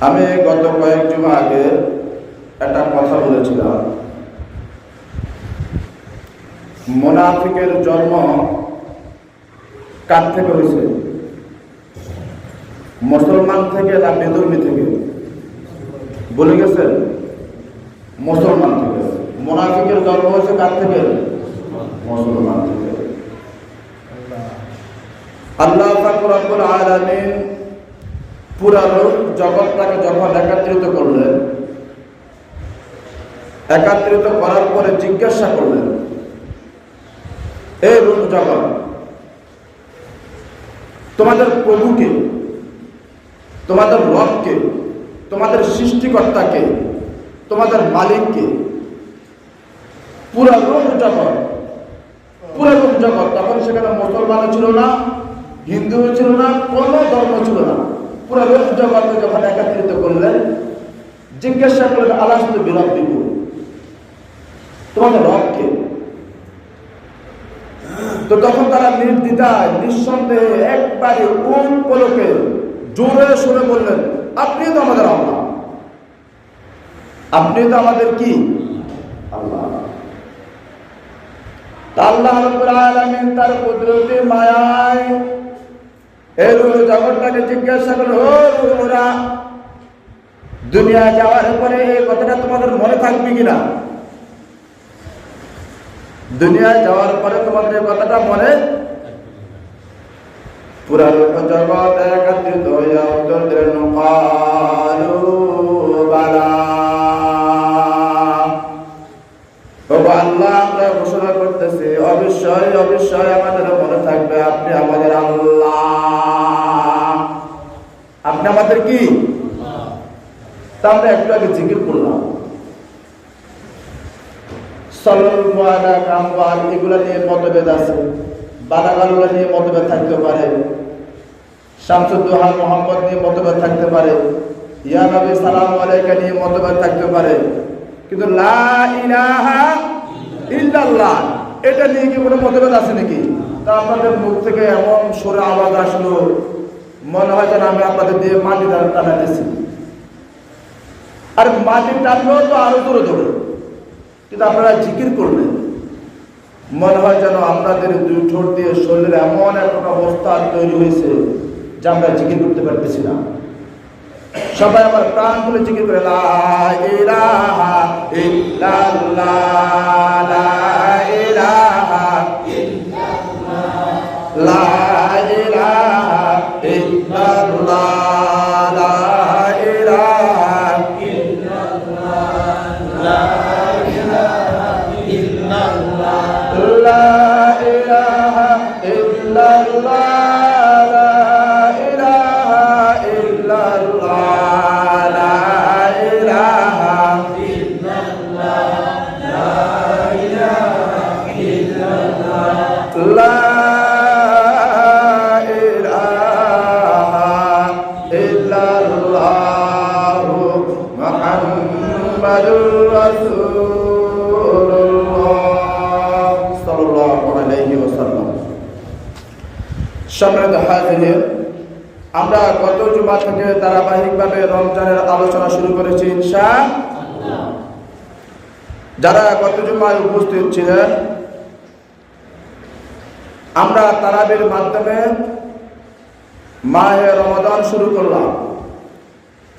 আমি গত কয়েক জমা আগে একটা কথা বলেছিলাম। মোনাফিকের জন্ম কার থেকে হয়েছে? মুসলমান থেকে না বেদর্মী থেকে? বলে গেছেন মুসলমান থেকে। মোনাফিকের জন্ম হয়েছে কার থেকে? মুসলমান থেকে। আল্লাহ ফাকরুল আলামিন পুরানো জগৎটাকে যখন একাত্রিত করলেন, একাত্রিত করার পরে জিজ্ঞাসা করলেন এই রূপ জগৎ, তোমাদের প্রভুকে তোমাদের রবকে তোমাদের সৃষ্টিকর্তাকে তোমাদের মালিককে পুরা রূপ জগৎ, পুরা রূপ জগৎ, তখন সেখানে মুসলমান ছিল না। হিন্দু ছিল না কোন ধর্ম ছিল না। পুরো রূপ জগৎকে যখন একাত্রিত করলেন, জিজ্ঞাসা করলেন আলাস্ত বিরব দিব। তোমাদের রবকে তো তখন তারা নির্দ্বিধায়, নিঃসন্দেহে একবারে কোন পলকে জোরে শুনে বললেন, আপনি তো আমাদের আল্লাহ। আপনি তো আমাদের কি? আল্লাহ। তা আল্লাহ আলামিন তার কুদরতি মায়ায় এই রুহ জগৎটাকে জিজ্ঞাসা করল ও রুহরা দুনিয়া যাওয়ার পরে এই কথাটা তোমাদের মনে থাকবে কিনা? দুনিয়া যাওয়ার পরে তোমাদের এই কথাটা মনে পুরা জগৎ একত্রিত হইয়া উত্তর দিলেন আমাদের কি? তা আমরা একটু আগে জিকির করলাম। নিয়ে মতভেদ আছে। নিয়ে মতভেদ থাকতে পারে। নিয়ে মতভেদ থাকতে পারে। নিয়ে থাকতে পারে। কিন্তু এটা নিয়ে কি কোনো মতভেদ আছে নাকি? তা আপনাদের মুখ থেকে এমন সরে আওয়াজ আসলো। মনে হয় যেন আমি আপনাদের দিয়ে মাটি টানাতেছি আর মাটি টানলেও তো আরও দূরে দূরে কিন্তু আপনারা জিকির করলেন মনে হয় যেন আপনাদের দুই ঠোঁট দিয়ে শরীরের এমন একটা অবস্থা তৈরি হয়েছে যে আমরা জিকির করতে পারতেছি না। সবাই আমার প্রাণ খুলে জিকির করে লা উপস্থিত ছিলেন। আমরা তারাবির মাধ্যমে মাহে রমাদান শুরু করলাম।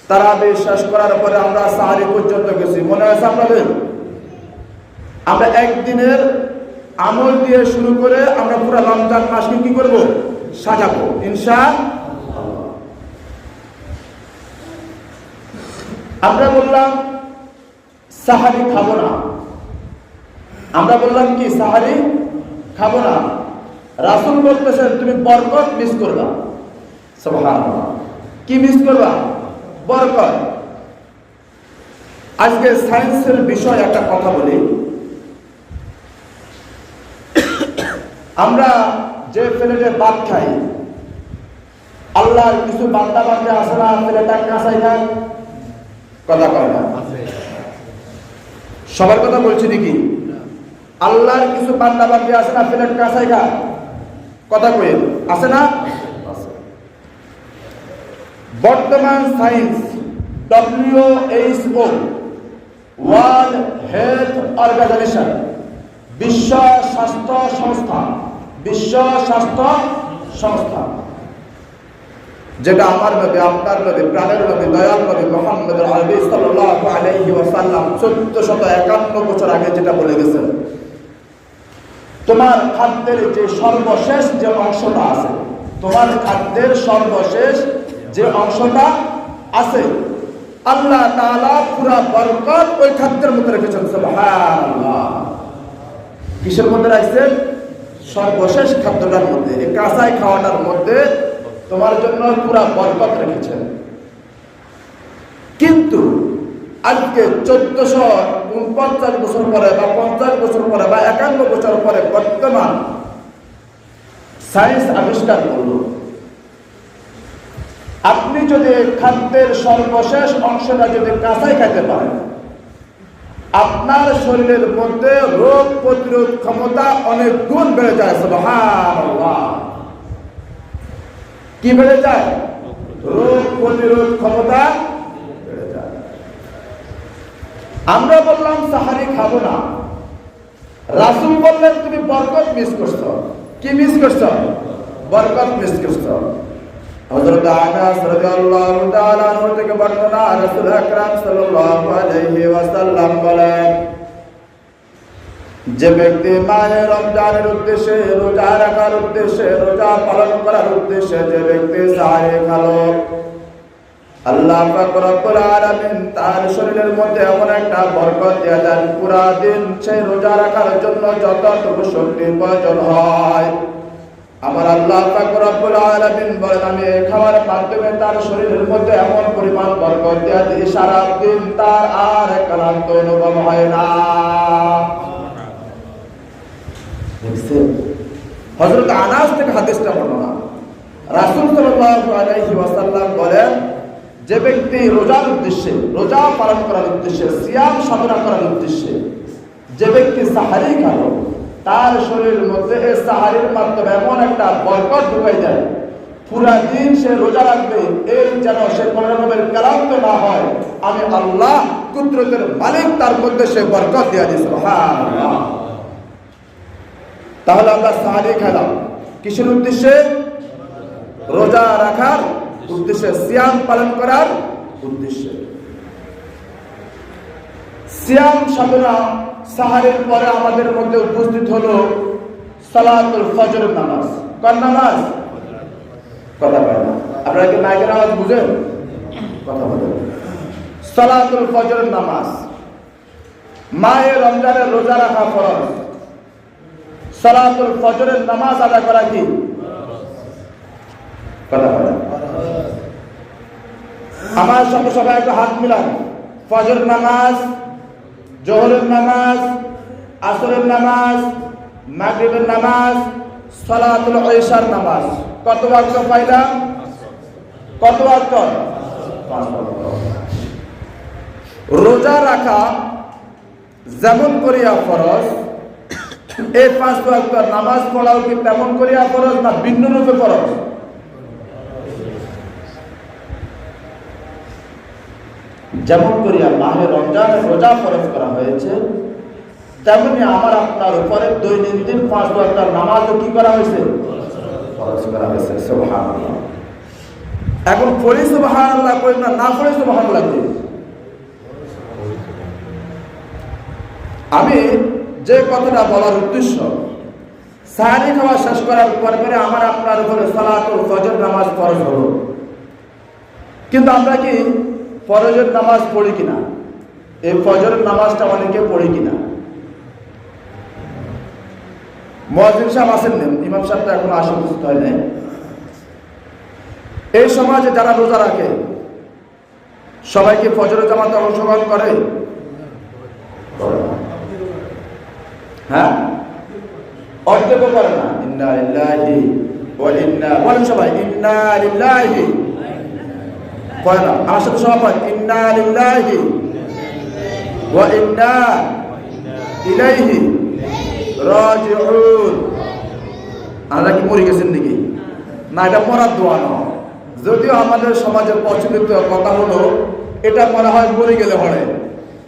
তারাবি শেষ করার পরে আমরা সাহারি পর্যন্ত গেছি। মনে আছে আপনাদের? আমরা একদিনের আমল দিয়ে শুরু করে আমরা পুরো রমজান মাসকে কি করব? সাজাবো। ইনশা আমরা বললাম, সাহারি খাব না। আমরা বললাম কি সাহারি খাব না। রাসুল বলতেছেন তুমি বরকত মিস করবা। সুবহানাল্লাহ। কি মিস করবা? বরকত। আজকে সায়েন্সের বিষয় একটা কথা বলি। আমরা যে প্লেটে ভাত খাই আল্লাহর কিছু বান্দা বান্দা আসে না প্লেটটা কাঁচাই খায় কথা কয় না। সবার কথা বলছি নাকি? আল্লাহর কিছু বান্দা বান্দি আছে না প্লেট কাঁচাই খায় কথা কয়ে আছে না? বর্তমান science WHO world health organization বিশ্ব স্বাস্থ্য সংস্থা, বিশ্ব স্বাস্থ্য সংস্থা। যেটা আমার নবী, আপনার নবী, প্রাণের নবী, দয়াল নবী মোহাম্মদ আরবি সাল্লাল্লাহু আলাইহি ওয়াসাল্লাম 1451 বছর আগে যেটা বলে গেছেন। তোমার খাদ্যের যে সর্বশেষ যে অংশটা আছে, তোমার খাদ্যের সর্বশেষ যে অংশটা আছে, আল্লাহ তাআলা পুরা বরকত ওই খাদ্যের মধ্যে রেখেছেন, সুবহানাল্লাহ। কিসের মধ্যে রাখছেন? সর্বশেষ খাদ্যটার মধ্যে, এই কাঁচাই খাওয়াটার মধ্যে তোমার জন্য পুরা বরকত রেখেছেন। কিন্তু আজকে চোদ্দশো উনপঞ্চাশ বছর পরে বা পঞ্চাশ বছর পরে বা একান্ন বছর পরে বর্তমান সায়েন্স আবিষ্কার করল। আপনি যদি খাদ্যের সর্বশেষ অংশটা যদি কাঁচাই খাইতে পারেন, আপনার শরীরের মধ্যে রোগ প্রতিরোধ ক্ষমতা অনেক গুণ বেড়ে যায় কি বেড়ে যায়? রোগ প্রতিরোধ ক্ষমতা আমরা বললাম, সাহারি খাব না। রাসুল বললেন, তুমি বরকত মিস করছ। কি মিস করছ? বরকত মিস করছ। হযরত আনাস রাদিয়াল্লাহু তাআলা আনহু থেকে বর্ণনা রাসূল আকরাম সাল্লাল্লাহু আলাইহি ওয়াসাল্লাম বলেন, যে ব্যক্তি মায়ের রমজানের উদ্দেশ্যে রোজা রাখার উদ্দেশ্যে রোজা পালন করার উদ্দেশ্যে যে ব্যক্তি সাহারি খালো আল্লাহ রব্বুল আলামিন তার শরীরের মধ্যে এমন একটা বরকত দিয়ে দেন, পুরা দিন সেই রোজা রাখার জন্য যতটুকু শক্তির প্রয়োজন হয়। আমার আল্লাহ রব্বুল আলামিন বলেন, আমি এই মাধ্যমে তার শরীরের মধ্যে এমন পরিমাণ বরকত দিয়ে দিই সারা দিন তার আর ক্লান্ত অনুভব হয় না। হযরত আনাস থেকে হাদিসটা বর্ণনা। রাসূল সাল্লাল্লাহু আলাইহি ওয়াসাল্লাম বলেন যে ব্যক্তি রোজার উদ্দেশ্যে, রোজা পালন করার উদ্দেশ্যে, সিয়াম সাধনা করার উদ্দেশ্যে, যে ব্যক্তি সাহারি খালো তার শরীরের মধ্যে এই সাহারির মাধ্যমে এমন একটা বরকত ঢুকাই যায় পুরা দিন সে রোজা রাখবে, এই যেন সে কোনো রকমের ক্লান্ত না হয়, আমি আল্লাহ কুদরতের মালিক, তার মধ্যে সে বরকত দিয়ে দিয়েছিল হ্যাঁ তাহলে আমরা সাহারি খেলাম কিসের উদ্দেশ্যে? রোজা রাখার উদ্দেশ্যে সিয়াম পালন করার উদ্দেশ্যে। সিয়াম সাধনা সাহারের পরে আমাদের মধ্যে উপস্থিত হলো সালাতুল ফজর নামাজ। কোন নামাজ? কথা বলেন। আপনারা কি মাইকের আওয়াজ বুঝেন? কথা বলেন। সালাতুল ফজর নামাজ। মায়ের রমজানের রোজা রাখা ফরজ। সালাতুল ফজরের নামাজ আদা করা কি? আমার সঙ্গে সবাই একটু হাত মিলান। ফজর নামাজ, জোহরের নামাজ, আসরের নামাজ, মাগরিবের নামাজ, সালাতুল ঈশার নামাজ। কত ওয়াক্ত পাইলাম কত ওয়াক্ত। রোজা রাখা যেমন করিয়া ফরজ, এই পাঁচ ওয়াক্ত নামাজ পড়াও কি তেমন করিয়া ফরজ না ভিন্ন রূপে ফরজ? যেমন করিয়া মাহে রমজান রোজা ফরজ করা হয়েছে, তেমনি আমার আপনার উপরে দৈনন্দিন পাঁচ ওয়াক্ত নামাজও কি করা হয়েছে? ফরজ করা হয়েছে, সুবহানাল্লাহ। এখন পড়ি সুবহানাল্লাহ কই না না পড়ি সুবহানাল্লাহ কই আমি যে কথাটা বলার উদ্দেশ্য, সাহারি খাওয়া শেষ করার পর পরে আমার আপনার উপরে সালাতুল ফজর নামাজ ফরজ হলো। কিন্তু আমরা কি ফরজের নামাজ পড়ি কিনা? এই ফজরের নামাজটা অনেকে পড়ি কিনা? মহাজিন সাহেব আসেন নেন ইমাম সাহেবটা এখন আসে উপস্থিত হয় নাই। এই সমাজে যারা রোজা রাখে সবাইকে ফজরের জামাতে অংশগ্রহণ করে? হ্যাঁ? অর্ধেকও করে না। ইন্না লিল্লাহি ওয়া ইন্না বলেন সবাই, ইন্না লিল্লাহি। কয় না? আমার সাথে সবাই পড়েন ইন্না লিল্লাহি ওয়া ইন্না ইলাইহি রাজিউন। আমরা কি মরে গেছেন নাকি? না, এটা মরার দোয়া নয় যদিও আমাদের সমাজে প্রচলিত কথা হলো, এটা মনে হয় মরে গেলে হয়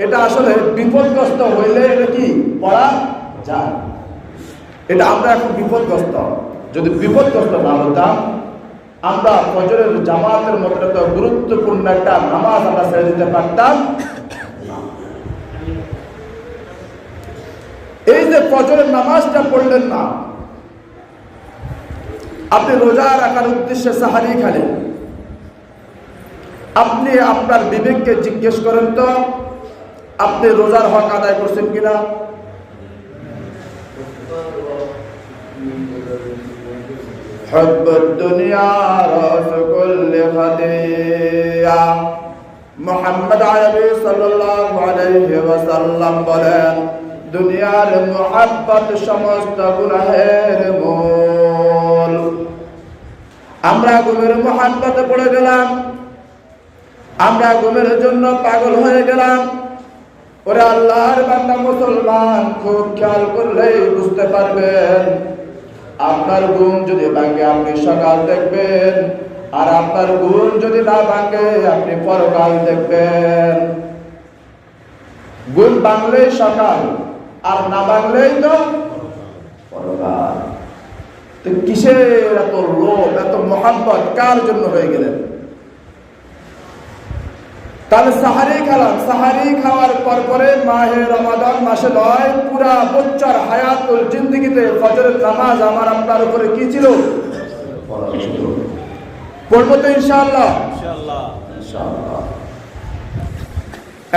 এটা আসলে বিপদগ্রস্ত হইলে এটা কি পড়া যায়? এটা আমরা এখন বিপদগ্রস্ত। যদি বিপদগ্রস্ত না হতাম আমরা ফজরের জামাতের মতো একটা গুরুত্বপূর্ণ একটা নামাজ আমরা ছেড়ে দিতে পারতাম। এই যে ফজরের নামাজটা পড়লেন না, আপনি রোজা রাখার উদ্দেশ্যে সাহারি খালেন। আপনি আপনার বিবেককে জিজ্ঞেস করেন তো, আপনি রোজার হক আদায় করছেন কিনা? حب الدنيا رأس كل خطيئة মোহাম্মদ আরবি সাল্লাল্লাহু আলাইহি ওয়াসাল্লাম বলেন দুনিয়ার মুহাব্বত সমস্ত গুনাহের মূল আমরা ঘুমের মুহাব্বতে পড়ে গেলাম আমরা ঘুমের জন্য পাগল হয়ে গেলাম ওরে আল্লাহর বান্দা মুসলমান খুব খেয়াল করলেই বুঝতে পারবেন আপনার গুণ যদি ভাঙে, আপনি সকাল দেখবেন। আর আপনার গুণ যদি না ভাঙে, আপনি পরকাল দেখবেন। গুণ ভাঙলেই সকাল, আর না ভাঙলেই তো পরকাল। তো কিসের এত লোভ, এত মহাব্বত? কার জন্য হয়ে গেলেন? তাহলে সাহারি খেলাম। সাহারি খাওয়ার পর পরে মাহে রমাদান মাসে নয় পুরা বচ্চার হায়াতুল জিন্দগিতে ফজরের নামাজ আমার আপনার উপরে কি ছিল? পড়ব তো ইনশাআল্লাহ।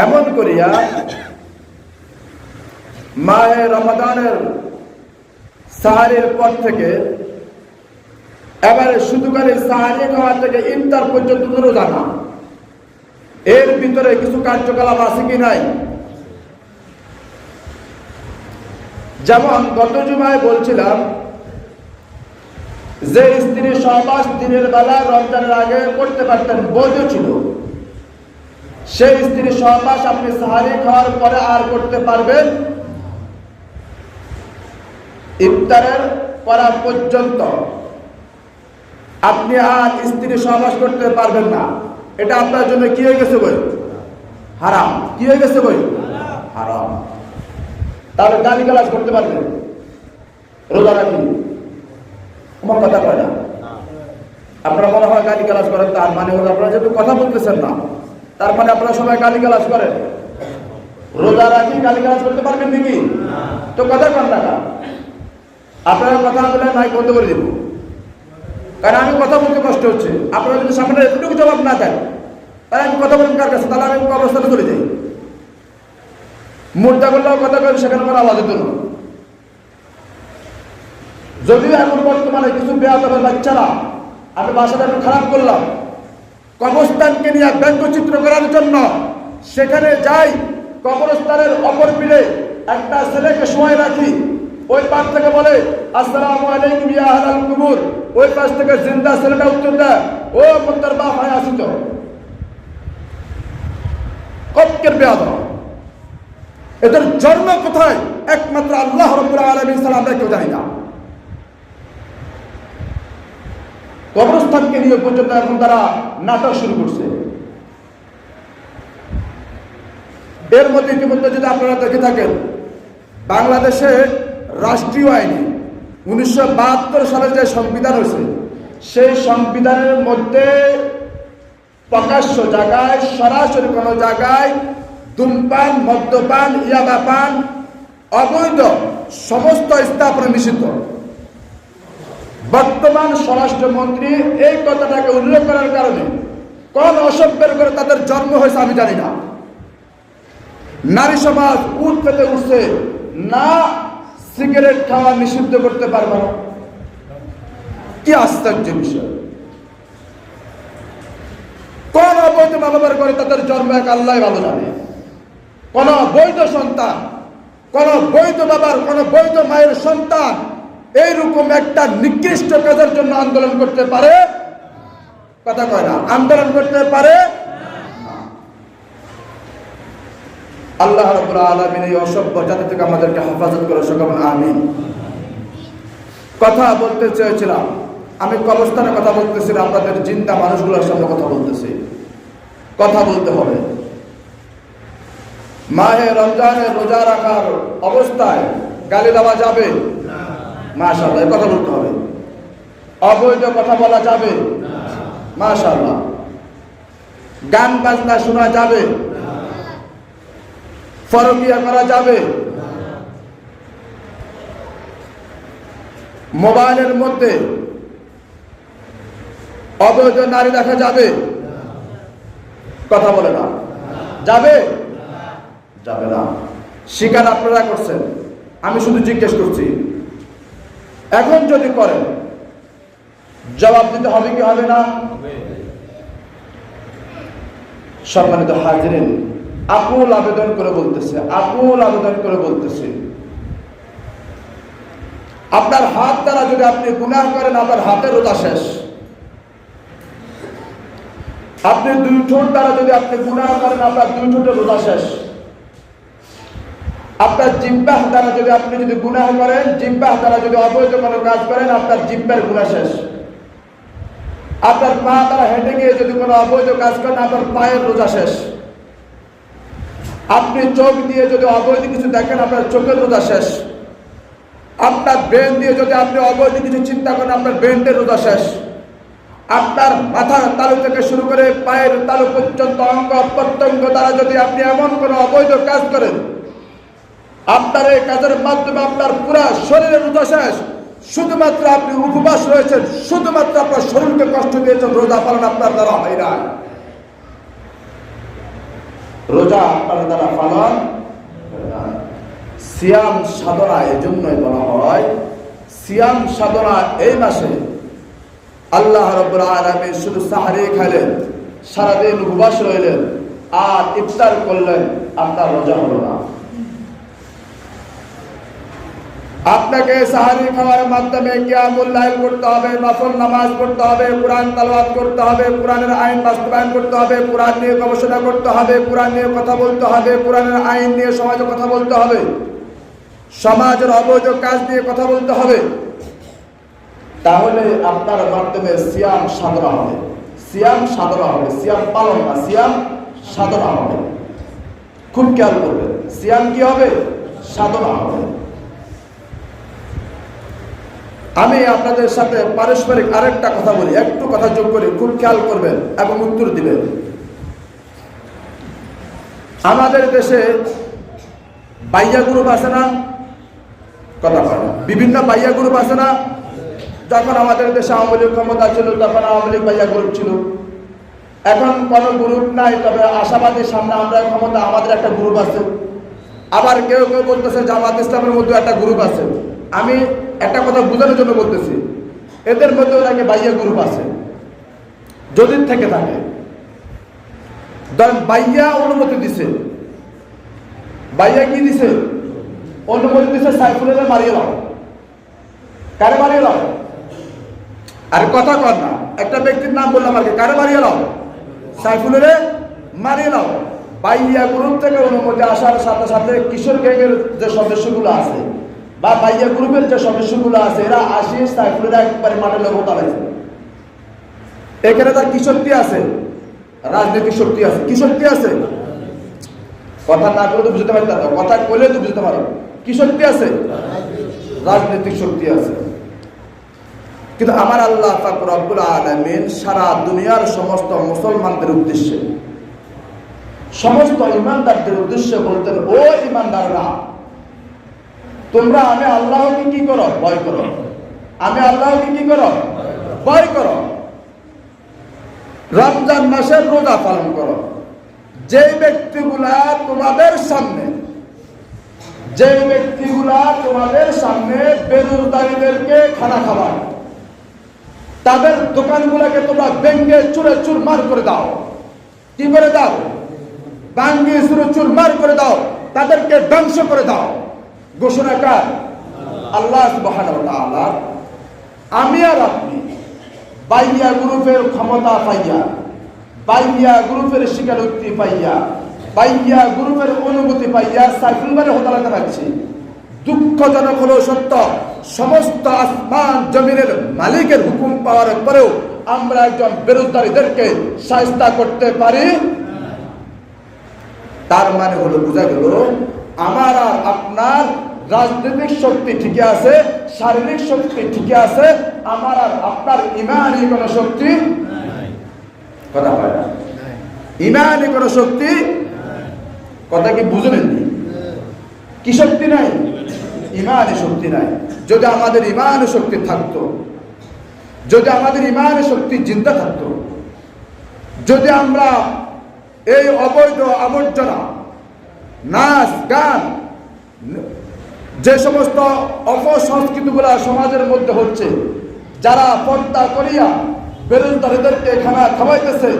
এমন করিয়া মাহে রমাদানের সাহারির পর থেকে এবারে শুধু খালি সাহারি খাওয়া থেকে ইফতার পর্যন্ত রোজা না এর ভিতরে কিছু কার্যকলাপ আছে কি নাই? যেমন গত জুমায় বলছিলাম যে স্ত্রী সহবাস দিনের বেলা রমজানের আগে করতে পারতেন, বৈধ ছিল। সেই স্ত্রী সহবাস আপনি সাহারি খাওয়ার পরে আর করতে পারবেন ইফতারের করা পর্যন্ত। আপনি আর স্ত্রী সহবাস করতে পারবেন না। এটা আপনার জন্য কি হয়ে গেছে বই হারাম। কি হয়ে গেছে বই হারাম। তাহলে গালি গালাজ করতে পারবেন। রোজা রাখি আমার কথা কয় না। আপনারা মনে হয় গালি গালাজ করেন, তার মানে হলো আপনারা যেহেতু কথা বলতেছেন না, তার মানে আপনারা সবাই গালি গালাজ করেন। রোজা রাখি, গালি গালাজ করতে পারবেন নাকি? তো কথা কন না আপনারা কথা বলে নাই বন্ধ করে দিব। কারণ আমি কথা বলতে কষ্ট হচ্ছে। আপনারা যদি সামনে এতটুকু জবাব না দেন, তাহলে আমি কথা বলেন কার কাছে? তাহলে আমি অবস্থানে চলে যাই মুদ্রা করলেও কথা বলেন সেখানে কোনো আওয়াজ হতো না যদিও এখন বর্তমানে কিছু বেয়াদবের বাচ্চারা, আমি বাসাটা একটু খারাপ করলাম। কবরস্থানকে নিয়ে ব্যঙ্গচিত্র করার জন্য সেখানে যাই, কবরস্থানের অপর পিড়ে একটা ছেলেকে সময় রাখি। ওই পাশ থেকে বলে, আসসালামু আলাইকুম ওই পাশ থেকে জিন্দা ছেলেটা উত্তর দেয়, ও মুত্তার বাপ হয় আসিত কপকের বেয়াদব। এদের জন্ম কোথায়? একমাত্র আল্লাহ রব্বুল আলামিন আমরা কেউ জানি না। কবরস্থানকে নিয়ে পর্যন্ত এখন তারা নাটক শুরু করছে। এর মধ্যে ইতিমধ্যে যদি আপনারা দেখে থাকেন, বাংলাদেশে রাষ্ট্রীয় আইনে উনিশশো বাহাত্তর সালে যে সংবিধান হয়েছে, সেই সংবিধানের মধ্যে প্রকাশ্য জায়গায়, সরাসরি কোনো জায়গায় ধূমপান, মদ্যপান ইয়াবা পান অবৈধ সমস্ত স্থাপনা নিষিদ্ধ। বর্তমান স্বরাষ্ট্রমন্ত্রী এই কথাটাকে উল্লেখ করার কারণে কোন অসভ্যের করে তাদের জন্ম হয়েছে আমি জানি না। নারী সমাজ উঠ পেতে উঠছে না সিগারেট খাওয়া নিষিদ্ধ করতে পারব না। কি আশ্চর্য বিষয়। কোন অবৈধ মা বাবার করে তাদের জন্ম এক আল্লাহ ভালো জানে। কোন বৈধ সন্তান, কোন বৈধ বাবার, কোন বৈধ মায়ের সন্তান এইরকম একটা নিকৃষ্ট কাজের জন্য আন্দোলন করতে পারে? কথা কয় না, আন্দোলন করতে পারে? আল্লাহ আলামিন এই অসভ্য জাতি থেকে আমাদেরকে হেফাজত করে সকল আমিন। কথা বলতে চেয়েছিলাম। আমি কবস্থানে কথা বলতেছি না আপনাদের চিন্তা মানুষগুলোর সামনে কথা বলতেছি। কথা বলতে হবে। মাহে রমজানে রোজা রাখার অবস্থায় গালি দেওয়া যাবে? মাশাল্লাহ কথা বলতে হবে। অবৈধ কথা বলা যাবে? মাশাল্লাহ গান বাজনা শোনা যাবে? ফরকিয়া করা যাবে? মোবাইলের মধ্যে অবৈধ নারী দেখা যাবে? কথা বলে না। যাবে? যাবে না। স্বীকার আপনারা করছেন। আমি শুধু জিজ্ঞেস করছি, এখন যদি করেন, জবাব দিতে হবে কি হবে না? সম্মানিত হাজিরিন আকুল আবেদন করে বলতেছে আকুল আবেদন করে বলতেছে। আপনার হাত দ্বারা যদি আপনি গুনাহ করেন, আপনার হাতের রোজা শেষ। আপনি দুই ঠোঁট দ্বারা যদি আপনি গুনাহ করেন, আপনার দুই ঠোঁটের রোজা শেষ। আপনার জিব্বাহ দ্বারা যদি আপনি যদি গুনাহ করেন, জিব্বাহ দ্বারা যদি অবৈধ কোনো কাজ করেন, আপনার জিব্বার গুনাহ শেষ। আপনার পা দ্বারা হেঁটে গিয়ে যদি কোনো অবৈধ কাজ করেন, আপনার পায়ের রোজা শেষ। আপনি চোখ দিয়ে যদি অবৈধ কিছু দেখেন, আপনার চোখের রোজা শেষ। আপনার ব্রেন দিয়ে যদি আপনি অবৈধ কিছু চিন্তা করেন, আপনার ব্রেনটের রোজা শেষ। আপনার মাথার তালু থেকে শুরু করে পায়ের তালু পর্যন্ত, অঙ্গ প্রত্যঙ্গ দ্বারা যদি আপনি এমন কোনো অবৈধ কাজ করেন, আপনার এই কাজের মাধ্যমে আপনার পুরা শরীরের রোজা শেষ। শুধুমাত্র আপনি উপবাস রয়েছেন, শুধুমাত্র আপনার শরীরকে কষ্ট দিয়েছেন, রোজা পালন আপনার দ্বারা হয় না রোজা আপনার দ্বারা পালন। সিয়াম সাধনা এই জন্যই বলা হয় সিয়াম সাধনা এই মাসে আল্লাহ রব্বুল আলামিন শুধু সাহারি খাইলেন, সারাদিন উপবাস রইলেন, আর ইফতার করলেন আপনার রোজা হলো না আপনাকে সাহারি খাওয়ার মাধ্যমে কিয়ামুল লাইল করতে হবে, নফল নামাজ পড়তে হবে, কোরআন তালাওয়াত করতে হবে, কোরআনের আইন বাস্তবায়ন করতে হবে, কোরআন নিয়ে গবেষণা করতে হবে, কোরআন নিয়ে কথা বলতে হবে, কোরআনের আইন নিয়ে সমাজে কথা বলতে হবে, সমাজের অবৈধ কাজ নিয়ে কথা বলতে হবে, তাহলে আপনার মাধ্যমে সিয়াম সাধনা হবে, সিয়াম সাধনা হবে, সিয়াম পালন না, সিয়াম সাধনা হবে, খুব খেয়াল করবেন, সিয়াম কি হবে? সাধনা হবে। আমি আপনাদের সাথে পারস্পরিক আরেকটা কথা বলি। একটু কথা যোগ করি খুব খেয়াল করবেন এবং উত্তর দিবেন। আমাদের দেশে বাইয়া গ্রুপ আছে না? কথা বলে বিভিন্ন বাইয়া গ্রুপ আছে না? যখন আমাদের দেশে আওয়ামী লীগ ক্ষমতা ছিল, তখন আওয়ামী লীগ বাইয়া গ্রুপ ছিল। এখন কোনো গ্রুপ নাই, তবে আশাবাদী সামনে আমরা ক্ষমতা, আমাদের একটা গ্রুপ আছে। আবার কেউ কেউ বলতেছে জামাত ইসলামের মধ্যে একটা গ্রুপ আছে। আমি একটা কথা বোঝানোর জন্য বলতেছি। এদের মধ্যে নাকি বাইয়া গ্রুপ আছে। যদি থেকে থাকে। বাইয়া অনুমতি দিছে। বাইয়া কি দিছে? অনুমতি দিছে সাইফুলের মারিয়ে দাও কারে মারিয়ে দাও আর কথা কর না, একটা ব্যক্তির নাম বললাম আর কি। কারে মারিয়ে দাও সাইফুলের মারিয়ে দাও বাইয়া গ্রুপ থেকে অনুমতি আসার সাথে সাথে কিশোর গ্যাংয়ের যে সদস্যগুলো আছে বা বাইয়া গ্রুপের যে সদস্যগুলো আছে, এরা আসি সাইফুলের একবারে মাঠে লোক তালাইছে এখানে তার কি শক্তি আছে? রাজনৈতিক শক্তি আছে। কি শক্তি আছে? কথা না বলে তো বুঝতে পারি না। কথা বলে তো বুঝতে পারো। কি শক্তি আছে? রাজনৈতিক শক্তি আছে। কিন্তু আমার আল্লাহ পাক রব্বুল আলামিন সারা দুনিয়ার সমস্ত মুসলমানদের উদ্দেশ্যে, সমস্ত ইমানদারদের উদ্দেশ্যে বলতেন, ও ইমানদাররা তোমরা আমি আল্লাহকে কি করো? ভয় করো। আমি আল্লাহকে কি করো? ভয় করো। রমজান মাসের রোজা পালন করো। যে ব্যক্তিগুলা তোমাদের সামনে যে ব্যক্তিগুলা তোমাদের সামনে বেরোজগারীদেরকে খানা খাবার তাদের দোকানগুলোকে তোমরা ভেঙ্গে চুরে চুরমার করে দাও। কি করে দাও? ভাঙ্গিয়ে চুরে চুরমার করে দাও। তাদেরকে ধ্বংস করে দাও। ঘোষণা কার? আল্লাহ আমি আর আপনি বাইয়া গ্রুপের ক্ষমতা পাইয়া, বাইয়া গ্রুপের স্বীকারোক্তি পাইয়া, বাইয়া গ্রুপের অনুমতি পাইয়া সাইফুল বারে হতালাতে পারছি দুঃখজনক হলেও সত্য, সমস্ত আসমান জমিনের মালিকের হুকুম পাওয়ার পরেও আমরা একজন বেরোজগারীদেরকে সাহস্তা করতে পারি? তার মানে হলো বোঝা গেল আমার আর আপনার রাজনৈতিক শক্তি ঠিকই আছে শারীরিক শক্তি ঠিকই আছে আমার আর আপনার ইমানি কোনো শক্তি কথা পায় না? ইমানি কোনো শক্তি কথা কি বুঝলেন কি শক্তি নাই? ইমানি শক্তি নাই। যদি আমাদের ইমানি শক্তি থাকতো যদি আমাদের ইমানি শক্তি চিন্তা থাকতো যদি আমরা এই অবৈধ আবর্জনা নাচ গান যে সমস্ত অপসংস্কৃতিগুলা সমাজের মধ্যে হচ্ছে যারা পর্দা করিয়া বেরোজগারীদেরকে খানা খাওয়াইতেছে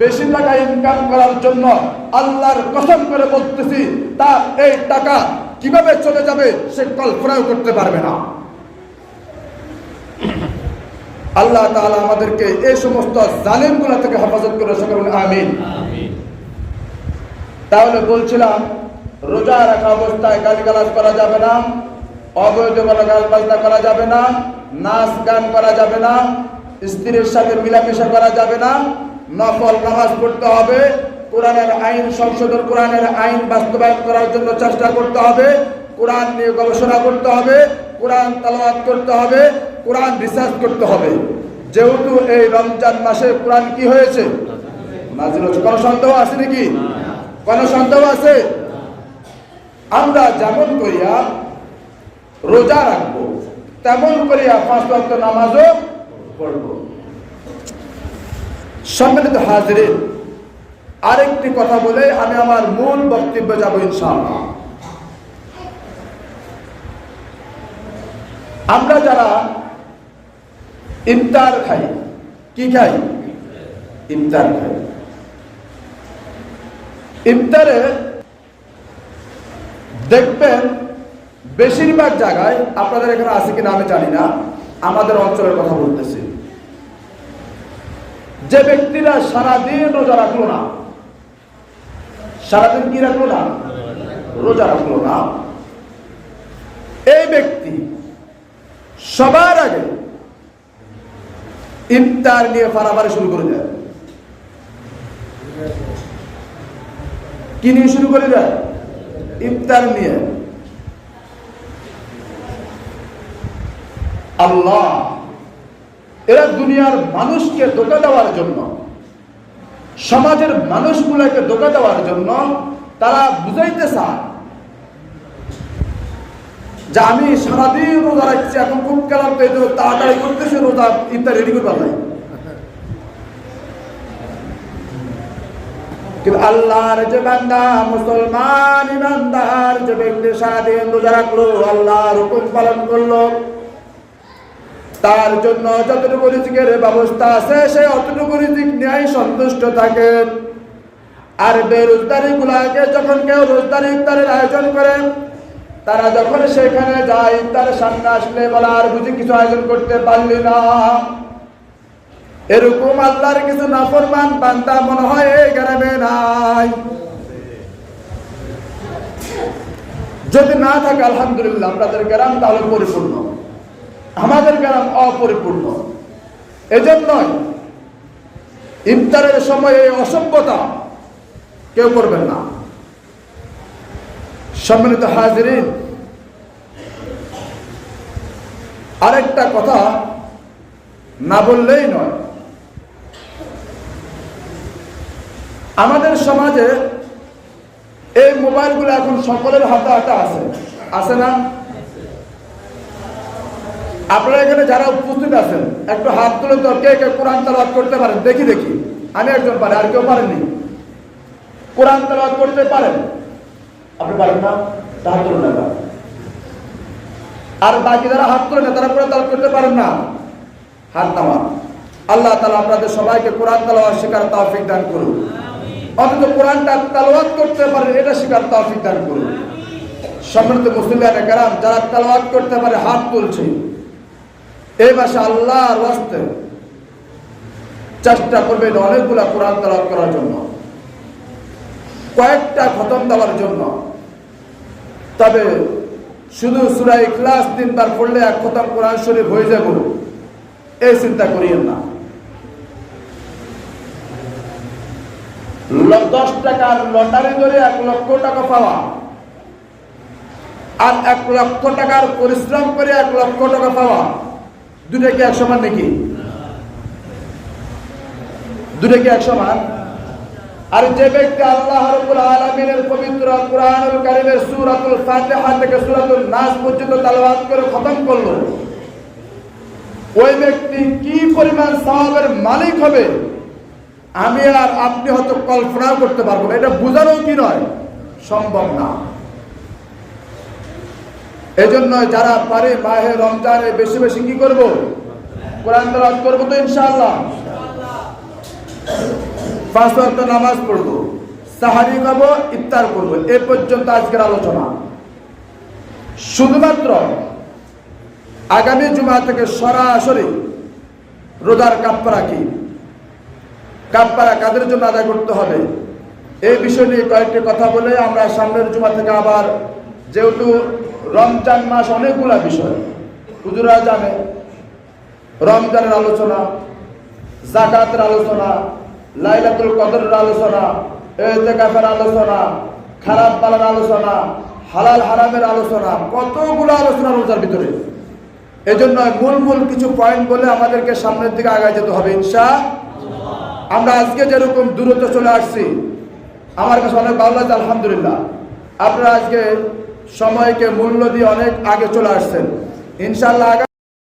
বেশি টাকা ইনকাম করার জন্য আল্লাহর কসম করে বলতেছি তার এই টাকা কীভাবে চলে যাবে সে কল্পনাও করতে পারবে না। আল্লাহ তাআলা আমাদেরকে এই সমস্ত জালিমগুলা থেকে হেফাজত করে সকল আমিন। তাহলে বলছিলাম রোজা রাখা অবস্থায় গালিগালাজ করা যাবে না, অবৈধ কোনো গালবাজনা করা যাবে না, নাচ গান করা যাবে না, স্ত্রীর সাথে মিলামেশা করা যাবে না, নফল নামাজ পড়তে হবে, কোরআনের আইন সংশোধন, কোরআনের আইন বাস্তবায়ন করার জন্য চেষ্টা করতে হবে, কোরআন নিয়ে গবেষণা করতে হবে, কোরআন তালাওয়াত করতে হবে, কোরআন রিসার্চ করতে হবে। যেহেতু এই রমজান মাসে কোরআন কি হয়েছে? নাজিল কোনো সন্দেহ আছে নাকি? কোনো সন্দেহ আছে? আমরা যেমন করিয়া রোজা রাখব, তেমন করিয়া পাঁচ ওয়াক্ত নামাজও পড়ব। সম্মিলিত হাজিরিন, আরেকটি কথা বলে আমি আমার মূল বক্তব্য যাব ইনশাআল্লাহ। আমরা যারা ইফতার খাই, কি খাই? ইফতার খাই। ইফতারে দেখবেন, বেশিরভাগ জায়গায় আপনাদের এখানে আছে কিনা আমি জানি না, আমাদের অঞ্চলের কথা বলতেছি। যে ব্যক্তিরা সারাদিন রোজা রাখল না, সারাদিন কি রাখল না? রোজা রাখল না। এই ব্যক্তি সবার আগে ইফতার নিয়ে ফারাফারি শুরু করে দেয়। কি নিয়ে শুরু করে দেয়? ইফতার নিয়ে। আল্লাহ, এরা দুনিয়ার মানুষকে ধোকা দেওয়ার জন্য, সমাজের মানুষগুলোকে ধোকা দেওয়ার জন্য তারা বুঝাইতে চায় যে আমি সারাদিন রোজা রাখছি, এখন খুব জন্য তাড়াতাড়ি করতেছি, রোজা ইফতার রেডি করবার নাই কিন্তু আল্লাহর যে বান্দা, মুসলমান ইমানদার, যে ব্যক্তি সারাদিন রোজা রাখল, আল্লাহর হুকুম পালন করল, তার জন্য যতটুকু রিজিকের ব্যবস্থা আছে, সে অতটুকু রিজিক নিয়ে সন্তুষ্ট থাকে। আর বেরোজগারি গুলাকে যখন কেউ রোজগারি ইফতারের আয়োজন করে, তারা যখন সেখানে যায় ইফতারের সামনে আসলে বলে, আর বুঝি কিছু আয়োজন করতে পারলি না। এরকম আল্লাহর কিছু নাফরমান বান্দা মনে হয় এই গ্রামে নাই। যদি না থাকে, আলহামদুলিল্লাহ, আপনাদের গ্রাম তাহলে পরিপূর্ণ। আমাদের গ্রাম অপরিপূর্ণ। এজন্যই ইফতারের সময় এই অসভ্যতা কেউ করবেন না। সম্মিলিত হাজিরিন, আরেকটা কথা না বললেই নয় আমাদের সমাজে এই মোবাইলগুলো এখন সকলের হাতে হাতে আছে। আছে না? আপনারা এখানে যারা উপস্থিত আছেন, একটু হাত তুলে তো কে কে কোরআন তালাবাদ করতে পারেন। দেখি দেখি। আমি একজন পারে, আর কেউ পারেননি। কোরআন তালাবাদ করতে পারেন? আপনি পারেন না? হাত তুলুন আর বাকি যারা হাত তুলে না তারা কোরআন তালাবাদ করতে পারেন না? হাত নামা আল্লাহ তালা আপনাদের সবাইকে কোরআন তালাবাদ শেখার তৌফিক দান করুন। অথচ কোরআনটা তালাবাদ করতে পারেন এটা শিকার তৌফিক দান করুন। সম্মানিত মুসলিম গ্রাম যারা তালাবাদ করতে পারে, হাত তুলছে। এই মাসে আল্লাহর রাস্তে চেষ্টা করবেন অনেকগুলা কোরআন তালাব করার জন্য। কয়েকটা খতম দেওয়ার জন্য। তবে শুধু সুরাই ক্লাস তিনবার পড়লে এক খতম কোরআন শরীফ হয়ে যাব এই চিন্তা করিয়েন না। দশ টাকার লটারি ধরে এক লক্ষ টাকা পাওয়া। আর এক লক্ষ টাকার পরিশ্রম করে এক লক্ষ টাকা পাওয়া। দুটা কি এক সমান নাকি? দুটা কি এক সমান আর যে ব্যক্তি আল্লাহ রাব্বুল আলামিনের পবিত্র কোরআনুল কারীমের সূরাতুল ফাতিহা থেকে সূরাতুল নাস পর্যন্ত তেলাওয়াত করে খতম করল। ওই ব্যক্তি কি পরিমাণ সওয়াবের মালিক হবে? আমি আর আপনি হয়তো কল্পনাও করতে পারব না। এটা বোঝানো কি নয়? সম্ভব না। এজন্য যারা পারে মাহে রমজানে বেশি বেশি কি করব? কোরআন তেলাওয়াত করব তো ইনশাআল্লাহ। পাঁচ ওয়াক্ত নামাজ পড়ব, সাহারি খাব, ইফতার করব। এ পর্যন্ত আজকের আলোচনা। শুধুমাত্র আগামী জুমা থেকে সরাসরি রোজার কাপ্পারা কি কাপ্পারা কাদের জন্য আদায় করতে হবে? এই বিষয় নিয়ে কয়েকটি কথা বলে আমরা সামনের জুমা থেকে আবার, যেহেতু রমজান মাস অনেকগুলা বিষয়, হুজুরা জানে, রমজানের আলোচনা জাকাতের আলোচনা, লাইলাতুল কদরের আলোচনা, এতেকাফের আলোচনা, খারাপ পালার আলোচনা, হালাল হারামের আলোচনা, কতগুলো আলোচনা রোজার ভিতরে। এজন্য মূল মূল কিছু পয়েন্ট বলে আমাদেরকে সামনের দিকে আগায় যেতে হবে, ইনশা আমরা আজকে যেরকম দূরত্ব চলে আসছি, আমার কাছে অনেক ভালো লাগছে, আলহামদুলিল্লাহ। আপনারা আজকে সময়কে মূল্য দিয়ে অনেক আগে চলে আসছেন। ইনশাল্লাহ